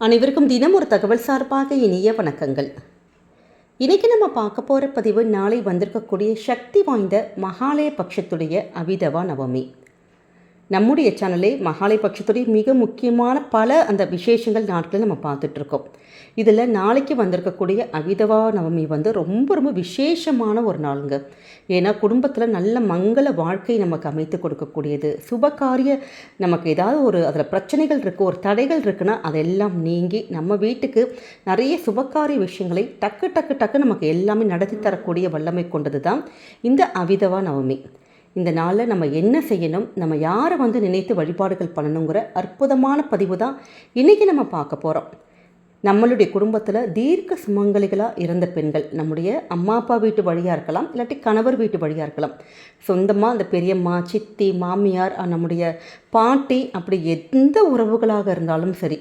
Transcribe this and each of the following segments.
அனைவருக்கும் தினம் ஒரு தகவல் சார்பாக இனிய வணக்கங்கள். இன்றைக்கி நம்ம பார்க்க போகிற பதிவு நாளை வந்திருக்கக்கூடிய சக்தி வாய்ந்த மகாலய பட்சத்துடைய அவிதவா நவமி. நம்முடைய சேனலே மகாலய பட்சத்துடைய மிக முக்கியமான பல அந்த விசேஷங்கள் நாட்களில் நம்ம பார்த்துட்ருக்கோம். இதில் நாளைக்கு வந்திருக்கக்கூடிய அவிதவா நவமி வந்து ரொம்ப ரொம்ப விசேஷமான ஒரு நாளுங்க. ஏன்னா குடும்பத்தில் நல்ல மங்கள வாழ்க்கை நமக்கு அமைத்து கொடுக்கக்கூடியது. சுபகாரிய நமக்கு ஏதாவது ஒரு அதில் பிரச்சனைகள் இருக்குது ஒரு தடைகள் இருக்குன்னா அதெல்லாம் நீங்கி நம்ம வீட்டுக்கு நிறைய சுபகாரிய விஷயங்களை டக்கு டக்கு டக்கு நமக்கு எல்லாமே நடத்தி தரக்கூடிய வல்லமை கொண்டது தான் இந்த அவிதவா நவமி. இந்த நாளில் நம்ம என்ன செய்யணும் நம்ம யாரை வந்து நினைத்து வழிபாடுகள் பண்ணணுங்கிற அற்புதமான பதிவு தான் இன்றைக்கி நம்ம பார்க்க போகிறோம் நம்மளுடைய குடும்பத்தில் தீர்க்க சுமங்கலிகளாக இறந்த பெண்கள் நம்முடைய அம்மா அப்பா வீட்டு வழியாக இருக்கலாம் இல்லாட்டி கணவர் வீட்டு வழியாக இருக்கலாம். சொந்தமாக அந்த பெரியம்மா சித்தி மாமியார் நம்முடைய பாட்டி அப்படி எந்த உறவுகளாக இருந்தாலும் சரி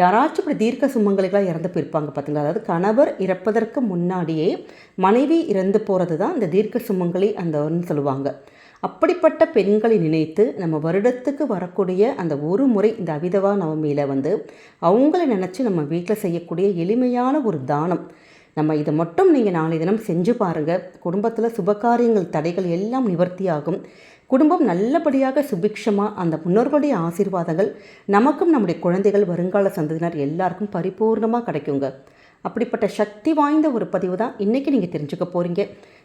யாராச்சும் இப்படி தீர்க்க சுமங்கலிகளாக இறந்து போயிருப்பாங்க பார்த்தீங்களா அதாவது கணவர் இறப்பதற்கு முன்னாடியே மனைவி இறந்து போகிறது தான் இந்த தீர்க்க சுமங்கலி அந்த சொல்லுவாங்க. அப்படிப்பட்ட பெண்களை நினைத்து நம்ம வருடத்துக்கு வரக்கூடிய அந்த ஒரு முறை இந்த அவிதவா நவமியில் வந்து அவங்கள நினச்சி நம்ம வீட்டில் செய்யக்கூடிய எளிமையான ஒரு தானம். நம்ம இதை மட்டும் நீங்கள் நாளை தினம் செஞ்சு பாருங்கள் குடும்பத்தில் சுபகாரியங்கள் தடைகள் எல்லாம் நிவர்த்தியாகும். குடும்பம் நல்லபடியாக சுபிக்ஷமாக அந்த முன்னோர்களுடைய ஆசீர்வாதங்கள் நமக்கும் நம்முடைய குழந்தைகள் வருங்கால சந்ததியினர் எல்லாருக்கும் பரிபூர்ணமாக கிடைக்குங்க. அப்படிப்பட்ட சக்தி வாய்ந்த ஒரு பதிவு தான் இன்றைக்கி நீங்கள் தெரிஞ்சுக்க போகிறீங்க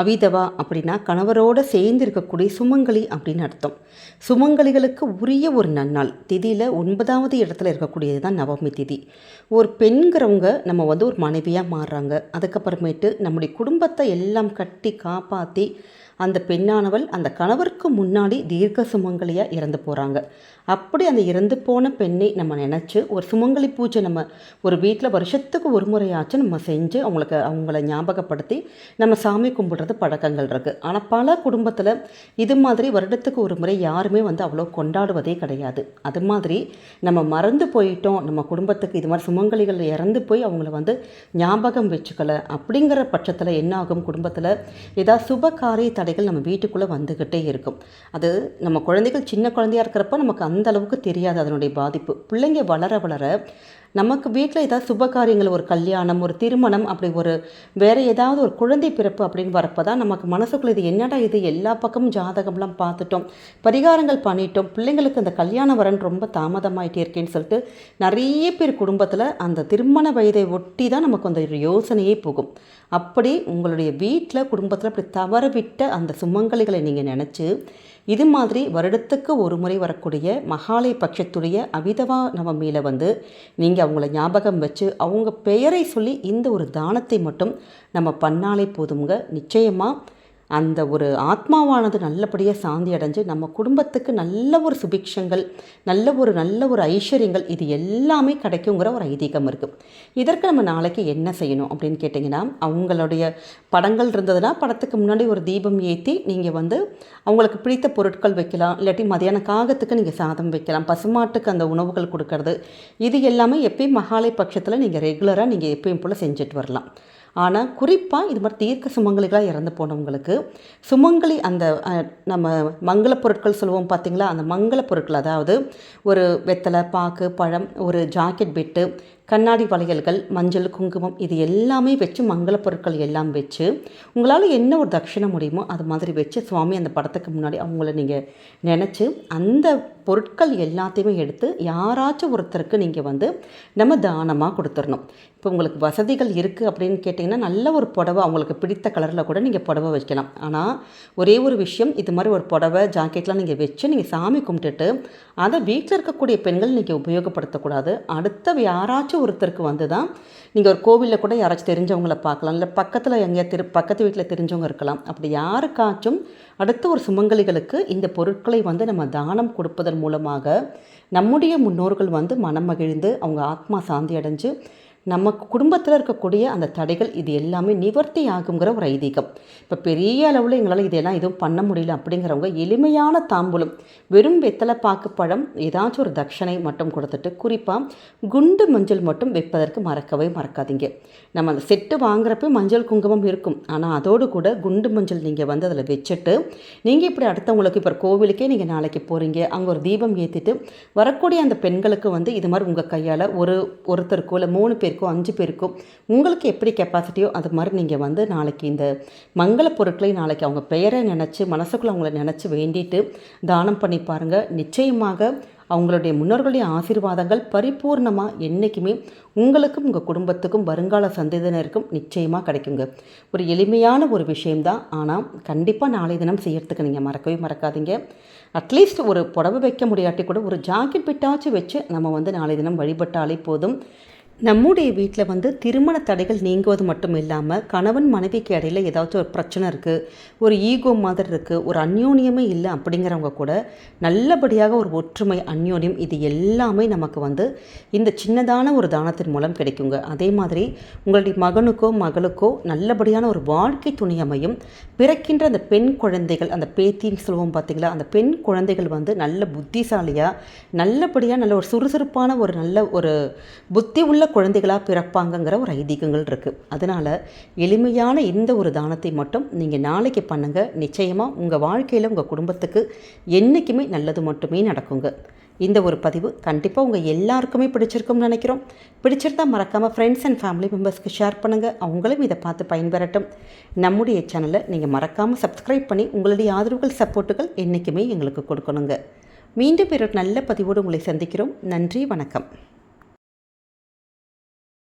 அவிதவா அப்படின்னா கணவரோடு சேர்ந்து இருக்கக்கூடிய சுமங்கலி அப்படின்னு அர்த்தம். சுமங்கலிகளுக்கு உரிய ஒரு நன்னாள். திதியில் ஒன்பதாவது இடத்துல இருக்கக்கூடியது தான் நவமி திதி. ஒரு பெண்கிறவங்க நம்ம வந்து ஒரு மனைவியாக மாறுறாங்க. அதுக்கப்புறமேட்டு நம்முடைய குடும்பத்தை எல்லாம் கட்டி காப்பாற்றி அந்த பெண்ணானவள் அந்த கணவருக்கு முன்னாடி தீர்க்க சுமங்கலியாக இறந்து போகிறாங்க அப்படி அந்த இறந்து போன பெண்ணை நம்ம நினச்சி ஒரு சுமங்கலி பூஜை நம்ம ஒரு வீட்டில் வருஷத்துக்கு ஒரு முறையாச்சும் நம்ம செஞ்சு அவங்களுக்கு அவங்கள ஞாபகப்படுத்தி நம்ம சாமி கொண்டாடுறது பழக்கங்கள் இருக்குது ஆனால் பல குடும்பத்தில் இது மாதிரி வருடத்துக்கு ஒரு முறை யாருமே வந்து அவ்வளோ கொண்டாடுவதே கிடையாது. அது மாதிரி நம்ம மறந்து போயிட்டோம் நம்ம குடும்பத்துக்கு இது மாதிரி சுமங்கலிகள் இறந்து போய் அவங்கள வந்து ஞாபகம் வச்சுக்கலை அப்படிங்கிற பட்சத்தில் என்ன ஆகும் குடும்பத்தில் ஏதாவது சுப காரிய தடைகள் நம்ம வீட்டுக்குள்ளே வந்துக்கிட்டே இருக்கும். அது நம்ம குழந்தைகள் சின்ன குழந்தையா இருக்கிறப்ப நமக்கு அந்த அளவுக்கு தெரியாது அதனுடைய பாதிப்பு. பிள்ளைங்க வளர வளர நமக்கு வீட்டில் ஏதாவது சுப காரியங்கள் ஒரு கல்யாணம் ஒரு திருமணம் அப்படி ஒரு வேறு ஏதாவது ஒரு குழந்தை பிறப்பு அப்படின்னு வரப்போ தான் நமக்கு மனசுக்குள்ள இது என்னடா இது? எல்லா பக்கமும் ஜாதகம்லாம் பார்த்துட்டோம். பரிகாரங்கள் பண்ணிட்டோம். பிள்ளைங்களுக்கு அந்த கல்யாண வரன் ரொம்ப தாமதமாயிட்டே இருக்கேன்னு சொல்லிட்டு நிறைய பேர் குடும்பத்தில் அந்த திருமண வயதை ஒட்டி தான் நமக்கு அந்த ஒரு யோசனையே போகும். அப்படி உங்களுடைய வீட்டில் குடும்பத்தில் அப்படி தவறவிட்ட அந்த சுமங்கலிகளை நீங்கள் நினச்சி இது மாதிரி வருடத்துக்கு ஒரு முறை வரக்கூடிய மகாலய பட்சத்துடைய அவிதவா நவமியில் வந்து நீங்கள் அவங்கள ஞாபகம் வச்சு அவங்க பெயரை சொல்லி இந்த ஒரு தானத்தை மட்டும் நம்ம பண்ணாலே போதுங்க நிச்சயமாக அந்த ஒரு ஆத்மாவானது நல்லபடியாக சாந்தி அடைஞ்சு நம்ம குடும்பத்துக்கு நல்ல ஒரு சுபிக்ஷங்கள் நல்ல ஒரு நல்ல ஒரு ஐஸ்வர்யங்கள் இது எல்லாமே கிடைக்குங்கிற ஒரு ஐதீகம் இருக்குது இதற்கு நம்ம நாளைக்கு என்ன செய்யணும் அப்படின்னு கேட்டிங்கன்னா அவங்களுடைய படங்கள் இருந்ததுன்னா படத்துக்கு முன்னாடி ஒரு தீபம் ஏற்றி நீங்கள் வந்து அவங்களுக்கு பிடித்த பொருட்கள் வைக்கலாம் இல்லாட்டி மதியான காகத்துக்கு நீங்கள் சாதம் வைக்கலாம் பசுமாட்டுக்கு அந்த உணவுகள் கொடுக்கறது இது எல்லாமே எப்பயும் மகாலய பட்சத்தில் நீங்கள் ரெகுலராக நீங்கள் எப்பயும் போல் செஞ்சுட்டு வரலாம். ஆனால் குறிப்பாக இது மாதிரி தீர்க்க சுமங்கலிகளாக இறந்து போனவங்களுக்கு சுமங்கலி அந்த நம்ம மங்கள பொருட்கள் சொல்லுவோம் பார்த்தீங்களா அந்த மங்கள பொருட்கள் அதாவது ஒரு வெத்தலை பாக்கு பழம் ஒரு ஜாக்கெட் பெட்டு கண்ணாடி வளையல்கள் மஞ்சள் குங்குமம் இது எல்லாமே வச்சு மங்கள பொருட்கள் எல்லாம் வச்சு உங்களால் என்ன ஒரு தட்சிணை முடியுமோ அது மாதிரி வச்சு சுவாமி அந்த படத்துக்கு முன்னாடி அவங்கள நீங்கள் நினச்சி அந்த பொருட்கள் எல்லாத்தையுமே எடுத்து யாராச்சும் ஒருத்தருக்கு நீங்கள் வந்து நம்ம தானமாக கொடுத்துடணும் இப்போ உங்களுக்கு வசதிகள் இருக்குது அப்படின்னு கேட்டிங்கன்னா நல்ல ஒரு புடவை அவங்களுக்கு பிடித்த கலரில் கூட நீங்கள் புடவை வைக்கலாம். ஆனால் ஒரே ஒரு விஷயம் இது மாதிரி ஒரு புடவை ஜாக்கெட்லாம் நீங்கள் வச்சு நீங்கள் சாமி கும்பிட்டுட்டு அதை வீட்டில் இருக்கக்கூடிய பெண்கள் நீங்கள் உபயோகப்படுத்தக்கூடாது. அடுத்த யாராச்சும் ஒருத்தருக்கு வந்து தான் நீங்கள் ஒரு கோவிலில் கூட யாராச்சும் தெரிஞ்சவங்கள பார்க்கலாம். இல்லை பக்கத்தில் எங்கேயா திரு பக்கத்து வீட்டில் தெரிஞ்சவங்க இருக்கலாம். அப்படி யாருக்காச்சும் அடுத்த ஒரு சுமங்கலிகளுக்கு இந்த பொருட்களை வந்து நம்ம தானம் கொடுப்பதன் மூலமாக நம்முடைய முன்னோர்கள் வந்து மனம் மகிழ்ந்து அவங்க ஆத்மா சாந்தி அடைஞ்சு நம்ம குடும்பத்தில் இருக்கக்கூடிய அந்த தடைகள் இது எல்லாமே நிவர்த்தி ஆகுங்கிற ஒரு ஐதீகம். இப்போ பெரிய அளவில் எங்களால் இதெல்லாம் எதுவும் பண்ண முடியல அப்படிங்கிறவங்க எளிமையான தாம்பூலம் வெறும் வெத்தலை பாக்கு பழம் ஏதாச்சும் ஒரு தட்சணை மட்டும் கொடுத்துட்டு குறிப்பாக குண்டு மஞ்சள் மட்டும் வைப்பதற்கு மறக்கவே மறக்காதீங்க. நம்ம அந்த செட்டு வாங்குறப்ப மஞ்சள் குங்குமம் இருக்கும். ஆனால் அதோடு கூட குண்டு மஞ்சள் நீங்கள் வந்து அதில் வச்சுட்டு நீங்கள் இப்படி அடுத்தவங்களுக்கு இப்போ கோவிலுக்கே நீங்கள் நாளைக்கு போகிறீங்க அங்கே ஒரு தீபம் ஏற்றிட்டு வரக்கூடிய அந்த பெண்களுக்கு வந்து இது மாதிரி உங்கள் கையால் ஒரு ஒருத்தருக்கோ இல்லை மூணு பேருக்கோ அஞ்சு பேருக்கோ உங்களுக்கு எப்படி கெப்பாசிட்டியோ அது மாதிரி நீங்கள் வந்து நாளைக்கு இந்த மங்கள பொருட்களை நாளைக்கு அவங்க பெயரை நினச்சி மனசுக்குள்ளே அவங்கள நினச்சி வேண்டிட்டு தானம் பண்ணி பாருங்கள் நிச்சயமாக அவங்களுடைய முன்னோர்களுடைய ஆசீர்வாதங்கள் பரிபூர்ணமாக என்றைக்குமே உங்களுக்கும் உங்கள் குடும்பத்துக்கும் வருங்கால சந்ததியினருக்கும் நிச்சயமாக கிடைக்குங்க. ஒரு எளிமையான ஒரு விஷயம்தான். ஆனால் கண்டிப்பாக நாளை தினம் செய்யறதுக்கு நீங்கள் மறக்கவே மறக்காதீங்க. அட்லீஸ்ட் ஒரு புடவை வைக்க முடியாட்டி கூட ஒரு ஜாக்கெட் பிட்டாச்சும் வச்சு நம்ம வந்து நாளை தினம் வழிபட்டாலே போதும். நம்முடைய வீட்டில் வந்து திருமண தடைகள் நீங்குவது மட்டும் இல்லாமல் கணவன் மனைவிக்கு இடையில் ஏதாச்சும் ஒரு பிரச்சனை இருக்குது ஒரு ஈகோ மாதிரி இருக்குது ஒரு அந்யோன்யமே இல்லை அப்படிங்கிறவங்க கூட நல்லபடியாக ஒரு ஒற்றுமை அந்யோன்யம் இது எல்லாமே நமக்கு வந்து இந்த சின்னதான ஒரு தானத்தின் மூலம் கிடைக்குங்க. அதே மாதிரி உங்களுடைய மகனுக்கோ மகளுக்கோ நல்லபடியான ஒரு வாழ்க்கை துணி அமையும். பிறக்கின்ற அந்த பெண் குழந்தைகள் அந்த பேத்தின்னு சொல்லுவோம் பார்த்தீங்களா அந்த பெண் குழந்தைகள் வந்து நல்ல புத்திசாலியாக நல்லபடியாக நல்ல ஒரு சுறுசுறுப்பான ஒரு நல்ல ஒரு புத்தி உள்ள குழந்தைகளாக பிறப்பாங்கங்கிற ஒரு ஐதீகங்கள் இருக்குது அதனால் எளிமையான இந்த ஒரு தானத்தை மட்டும் நீங்கள் நாளைக்கு பண்ணுங்கள் நிச்சயமாக உங்கள் வாழ்க்கையில் உங்கள் குடும்பத்துக்கு என்றைக்குமே நல்லது மட்டுமே நடக்குங்க. இந்த ஒரு பதிவு கண்டிப்பாக உங்கள் எல்லாருக்குமே பிடிச்சிருக்கும்னு நினைக்கிறோம். பிடிச்சிருந்தா மறக்காமல் ஃப்ரெண்ட்ஸ் அண்ட் ஃபேமிலி மெம்பர்ஸ்க்கு ஷேர் பண்ணுங்கள் அவங்களும் இதை பார்த்து பயன்பெறட்டும். நம்முடைய சேனலை நீங்கள் மறக்காமல் சப்ஸ்கிரைப் பண்ணி உங்களுடைய ஆதரவுகள் சப்போர்ட்டுகள் என்றைக்குமே எங்களுக்கு கொடுக்கணுங்க. மீண்டும் ஒரு நல்ல பதிவோடு உங்களை சந்திக்கிறோம். நன்றி வணக்கம்.